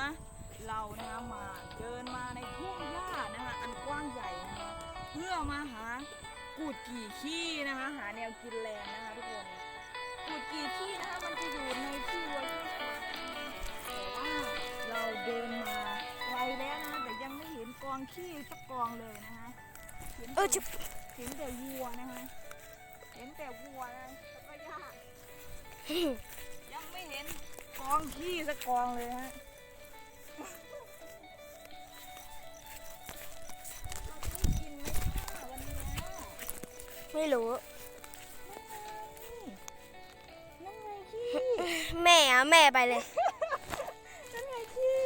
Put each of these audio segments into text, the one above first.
ฮะเรานะคะมาเดินมาในทุ่งหญ้านะคะอันกว้างใหญ่นะคะเพื่อมาหากูดกี่ขี้นะคะหาแนวกินแรงนะคะทุกคนกูดกี่ขี้นะคะมันจะอยู่ในที่รวยที่สุดแต่ว่าเราเดินมาไกลแล้วนะคะแต่ยังไม่เห็นกองขี้สักกองเลยนะคะเห็นเออแต่จะเห็นแต่วัวนะคะเห็นแต่วัวนะแล้วก็หญ้ายังไม่เห็นกองขี้สักกองเลยฮะ ไม่รู้ นั่นไงขี้ แม่อะแม่ไปเลย นั่นไงขี้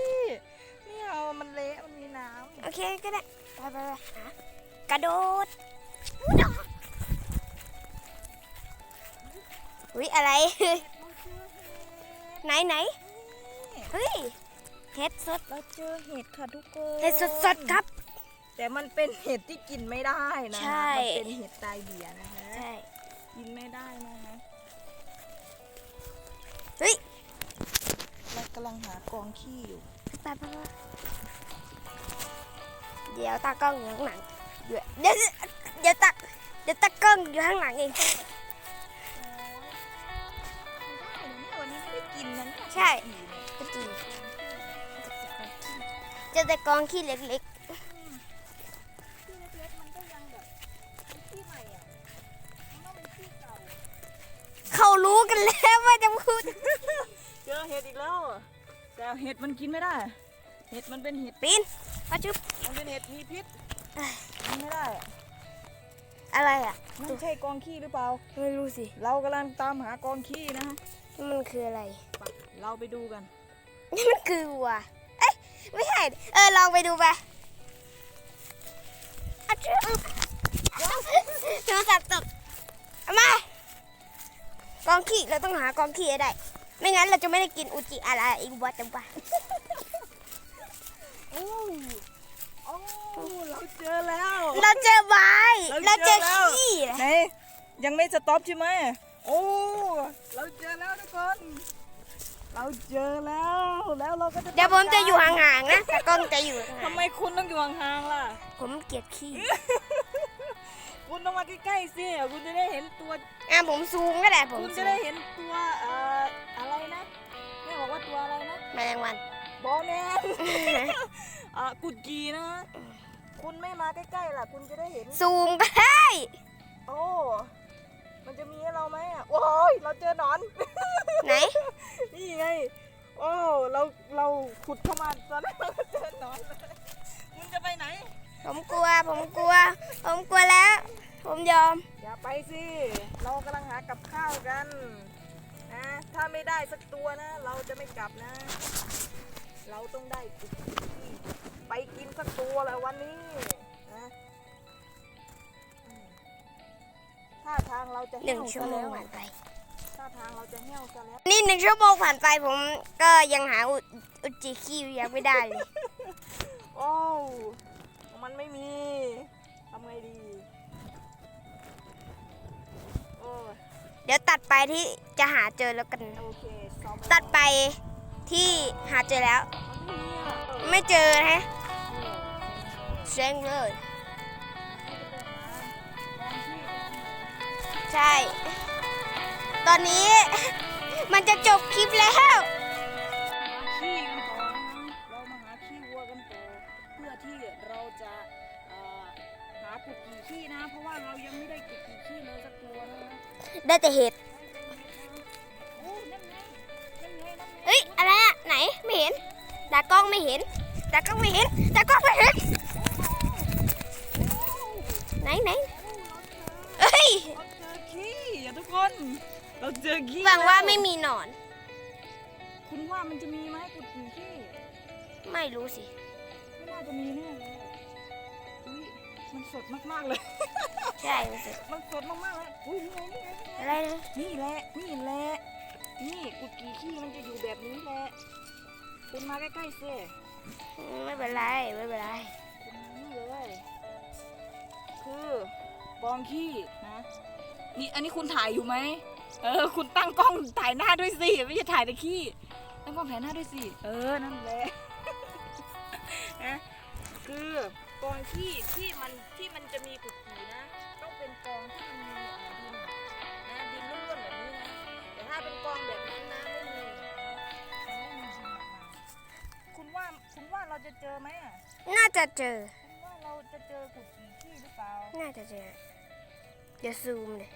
ไม่เอา มันเละ มันมีน้ำโอเคก็ได้ ไปไปไปหากระโดดอุ้ยอะไรเราเจอเห็ดไหนไหนนี่เฮ้ยเห็ดสด เราเจอเห็ดค่ะทุกคน เห็ดสดสดๆครับ แต่มันเป็นเห็ดที่กินไม่ได้นะใช่ มันเป็นเห็ดตายเบียนะคะ ใช่กินไม่ได้นะคะเฮ้ยเรากำลังหากองขี้อยู่ ไปไปไปเดี๋ยวตากล้องอยู่ข้างหลังเดี๋ยวเดี๋ยวเดี๋ยวตาเดี๋ยวตากล้องอยู่ข้างหลังเองไม่ได้เหรอเนี่ยวันนี้ไม่ได้กินนะเนี่ยใช่ขี้เนี่ยก็จริงเจะแต่กองขี้เล็ก จะพูดเจอเห็ดอีกแล้วอะแต่เห็ดมันกินไม่ได้ เห็ดมันเป็นเห็ดปีนมาจุ๊บมันเป็นเห็ดมีพิษกินไม่ได้ อะอะไรอะมันใช่กองขี้หรือเปล่าไม่รู้สิ เรากำลังตามหากองขี้นะฮะมันคืออะไรไปเราไปดูกันนี่มันคือวัวเอ้ยไม่ใช่เออลองไปดูไปอะเจ้าโทรศัพท์ตกเอามาก องขี้เราต้องหากองขี้ให้ได้ ไม่งั้นเราจะไม่ได้กินอุจิอะไรอีกวัวจังปะโอ้โอ้เราเจอแล้วเราเจอใบเราเราเจเจออแล้วขี้ไหนยังไม่สต็อปใช่ไหมโอ้เราเจอแล้วทุกคน เราเจอแล้วแล้วเราก็จะเดี๋ยวผมจะอยู่ห่างๆนะแต่กล้องจะอยู่ห่างทำไมคุณต้องอยู่ห่างๆล่ะๆผมเกลียดขี้ คุณต้องมาใกล้ๆสิคุณจะได้เห็นตัว อะผมซูมก็ได้ผมคุณซูจะมได้เห็นตัวเอ่ออะไรนะแม่บอกว่าตัวอะไรนะแมลงวัน บอแมนอะกุดกีนะ คุณไม่มาใกล้ๆล่ะ คุณจะได้เห็น ซูมก็ได้ โอ้ มันจะมีให้เราไหมอะ โอ้ยเราเจอหนอน ไหน นี่ไง โอ้ เรา เราขุดเข้ามาตอนแรกเราก็เจอหนอนเลยมึงจะไปไหน ผมกลัว ผมกลัว ผมกลัวแล้ว ผมยอม อย่าไปสิ เรากำลังหากับข้าวกันนะ ถ้าไม่ได้สักตัวนะ เราจะไม่กลับนะ เราต้องได้กุดกี้ไปกินสักตัวแหละวันนี้นะอืมท่าทางเราจะหเหี่นึ่ยงวชั่วซะโมงแล้วผ่านไป ท่าทางเราจะเหี่ยวซะแล้ว นี่หนึ่งชั่วโมงผ่านไปผมก็ยังหาอุอุจิคิวยังไม่ได้เลย โอ้วมันไม่มี ทำไงดีโอ้ย เดี๋ยวตัดไปที่จะหาเจอแล้วกัน โอเคสอบตัดไปที่หาเจอแล้วมันไม่มีอะไม่เจอนะฮะเออเซ็งเลยลองที่ลองใช่ ตอนนี้ มันจะจบคลิปแล้วหาขี้กันต่อนะเรามาหาขี้วัวกันต่อเพื่อที่เราจะเอ่อ หากุดกี่ขี้นะ เพราะว่าเรายังไม่ได้กุดกี่ขี้เลยสักตัวนะได้แต่เห็ดโอ้ยนั่นไงนั่นไงนั่นไงเอ้ยอะไรอะไหนไม่เห็นตากล้องไม่เห็นตากล้องไม่เห็นตากล้องไม่เห็นไหนไหนเอ้ยเราเจอขี้อะทุกคน เราเจอขี้หวังว่าแล้ไม่มีหนอน คุณว่ามันจะมีไหมกุดกี่ขี้ไม่รู้สิ ไม่น่าจะมีแน่เลยอุ้ย มันสดมากๆเลย ใช่รู้สึกมันสดมากๆเลยอุ้ยนี่ไงนี่ไงอะไรนะนี่แหละนี่แหละนี่กุดกี่ขี้มันจะอยู่แบบนี้แหละคุณมาใกล้ๆสิอืมไม่เป็นไรไม่เป็นไรคุณมานี่เลยคือกองขี้นะนี่อันนี้คุณถ่ายอยู่ไหมเออ คุณตั้งกล้องถ่ายหน้าด้วยสิไม่ใช่ถ่ายแต่ขี้ตั้งกล้องถ่ายหน้าด้วยสิเออนั่นแหละนะคือ กองที่ที่มันที่มันจะมีกุดขี่นะ ต้องเป็นกองที่มันมีอ่าดินนะดินล้วนๆแบบนี้นะแต่ถ้าเป็นกองแบบนั้นนะไม่มีไม่มีดินออกมาคุณว่าคุณว่าเราจะเจอไหมอะน่าจะเจอ คุณว่าเราจะเจอกุดขี่ขี้หรือเปล่าน่าจะเจอเดี๋ยวซูมเลย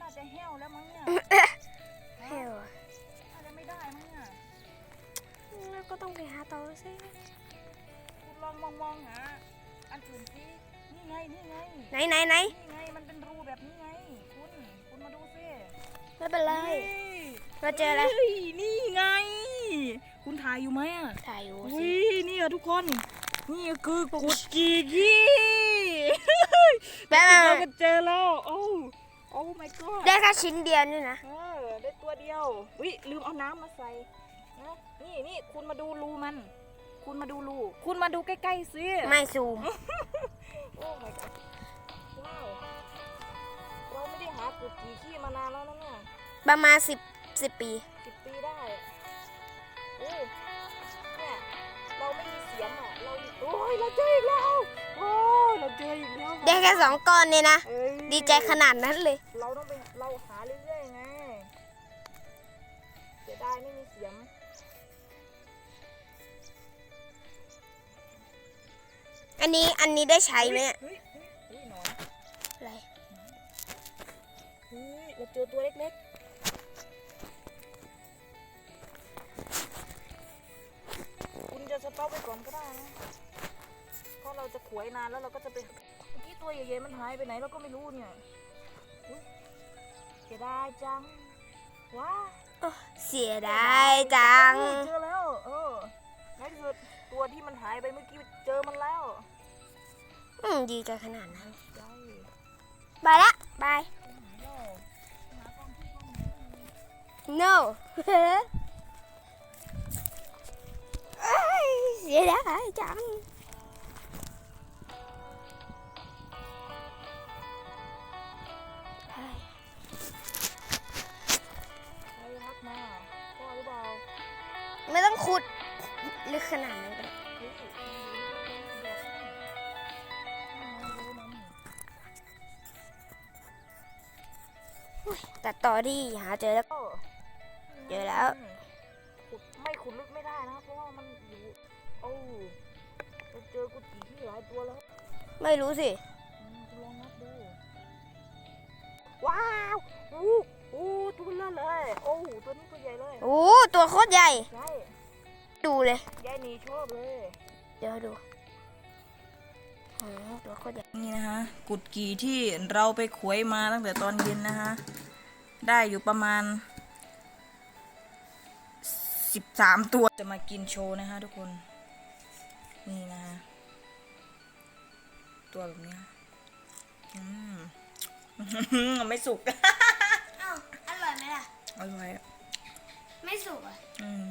น่าจะแห้วแล้วมั้งเนี่ย ก็ต้องไปหาต่อสิคุณลองมองมองๆหาอันอื่นสินี่ไงนี่ไงไหนไหนไหนนี่ไงมันเป็นรูแบบนี้ไง คุณคุณมาดูสิไม่เป็นไรฮ้ยเราเจออะไรฮ้ยนี่ไง คุณถ่ายอยู่ไหมอะถ่ายอยู่อุ้สิยนี่อะทุกคน นี่คือกุดกีกี้แม่เราก็เจอแล้วโอ้โอ้ my god ได้แค่ชิ้นเดียวนี่นะเออได้ตัวเดียววิลืมเอาน้ำมาใส่ นะนี่นี่คุณมาดูรูมัน คุณมาดูรูคุณมาดูใกล้ๆสิไม่ซูม โอ้ my god ว้าวเราไม่ได้หากุดกีขี้มานานแล้วนะเนี่ยประมาณสิบสิบปี สิบปีได้อะโอ้เนี่ยเราไม่มีเสียงอะเราโอ้ยเราเจออีกแล้วโอ้ยเราเจออีกแล้วได้แค่สองก้อนเนี่ยนะ เอ้ยดีใจขนาดนั้นเลย อันนี้อันนี้ได้ใช้ไหมอะเฮ้ยเฮ้ยเฮ้ยหนอนอะไรเฮ้ยเราเจอตัวเล็กๆ คุณจะสต็อปไว้ก่อนก็ได้นะเพราะเราจะขวยนานแล้วเราก็จะไปเมื่อกี้ตัวใหญ่ๆมันหายไปไหนเราก็ไม่รู้เนี่ยอุ๊ยเสียดายจัง ว้าโอ้เสียดายจังเออเจอแล้ว เออในที่สุดตัวที่มันหายไปเมื่อกี้เจอมันแล้ว อืมดีใจขนาดนั้นใช่บายละบายโย่ no เอ้ยเสียดายจังใครทักมาพ่อหรือเปล่าไม่ต้องขุดลึกขนาดนั้นก็ได้เฮ้ยมัน ตัดต่อที่หาเจอแล้วเออเจอแล้ว ขุดไม่ขุดลึกไม่ได้นะเพราะว่ามันอยู่โอ้เราเจอกุฏิที่หลายตัวแล้วไม่รู้สิอืมลองนับดู ว้าวอู้อู้ตัวเบลอเลย โอ้ตัวนี้ตัวใหญ่เลย โอ้ตัวโคตรใหญ่ ใช่ดูเลย ยายหนีชอบเลย เดี๋ยวดูโอ้ตัวโคตรใหญ่ นี่นะคะกุดกี่ที่เราไปขวยมาตั้งแต่ตอนเย็นนะคะ ได้อยู่ประมาณสิบสามตัวจะมากินโชว์นะคะทุกคน นี่นะคะตัวแบบเนี้ยอืมไม่สุกอ้าวอร่อยไหมล่ะ อร่อยอะไม่สุกอะ อืม